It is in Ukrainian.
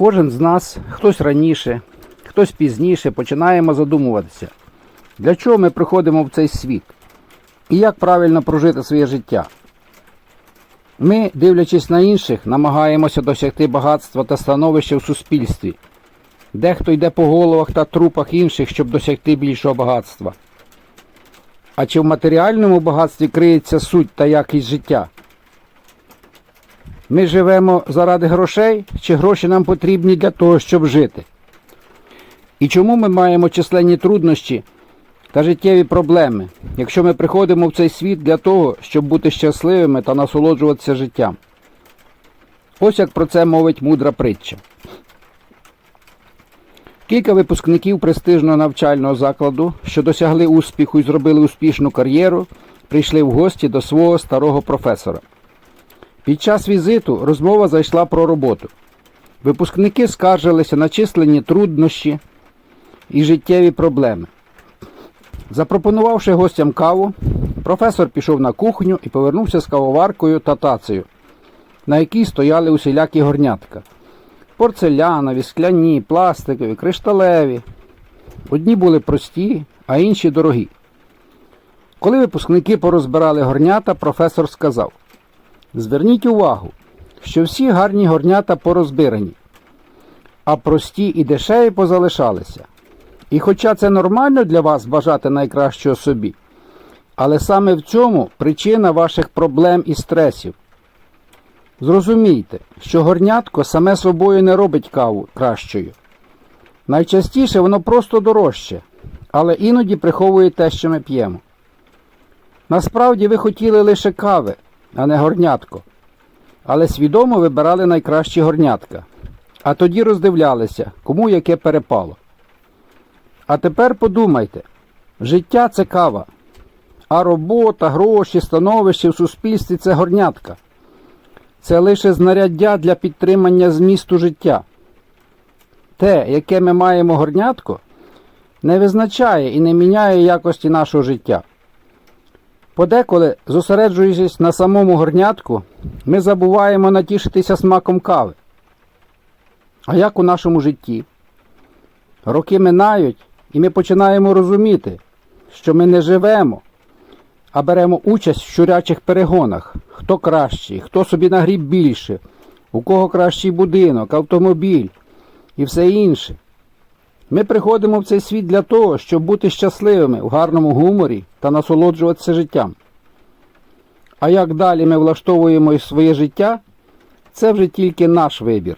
Кожен з нас, хтось раніше, хтось пізніше, починаємо задумуватися, для чого ми приходимо в цей світ і як правильно прожити своє життя. Ми, дивлячись на інших, намагаємося досягти багатства та становища в суспільстві. Дехто йде по головах та трупах інших, щоб досягти більшого багатства. А чи в матеріальному багатстві криється суть та якість життя? Ми живемо заради грошей, чи гроші нам потрібні для того, щоб жити? І чому ми маємо численні труднощі та життєві проблеми, якщо ми приходимо в цей світ для того, щоб бути щасливими та насолоджуватися життям? Ось як про це мовить мудра притча. Кілька випускників престижного навчального закладу, що досягли успіху і зробили успішну кар'єру, прийшли в гості до свого старого професора. Під час візиту розмова зайшла про роботу. Випускники скаржилися на численні труднощі і життєві проблеми. Запропонувавши гостям каву, професор пішов на кухню і повернувся з кавоваркою та тацею, на якій стояли усілякі горнятка. Порцелянові, скляні, пластикові, кришталеві. Одні були прості, а інші дорогі. Коли випускники порозбирали горнята, професор сказав: Зверніть увагу, що всі гарні горнята порозбирані, а прості і дешеві позалишалися. І хоча це нормально для вас бажати найкращого собі, але саме в цьому причина ваших проблем і стресів. Зрозумійте, що горнятко саме собою не робить каву кращою. Найчастіше воно просто дорожче, але іноді приховує те, що ми п'ємо. Насправді ви хотіли лише кави, а не горнятко, але свідомо вибирали найкращі горнятка, а тоді роздивлялися, кому яке перепало. А тепер подумайте, життя це кава, а робота, гроші, становище в суспільстві це горнятка. Це лише знаряддя для підтримання змісту життя. Те, яке ми маємо горнятко, не визначає і не міняє якості нашого життя. Подеколи, зосереджуючись на самому горнятку, ми забуваємо натішитися смаком кави. А як у нашому житті? Роки минають, і ми починаємо розуміти, що ми не живемо, а беремо участь в щурячих перегонах. Хто кращий, хто собі нагріб більше, у кого кращий будинок, автомобіль і все інше. Ми приходимо в цей світ для того, щоб бути щасливими в гарному гуморі та насолоджуватися життям. А як далі ми влаштовуємо своє життя, це вже тільки наш вибір.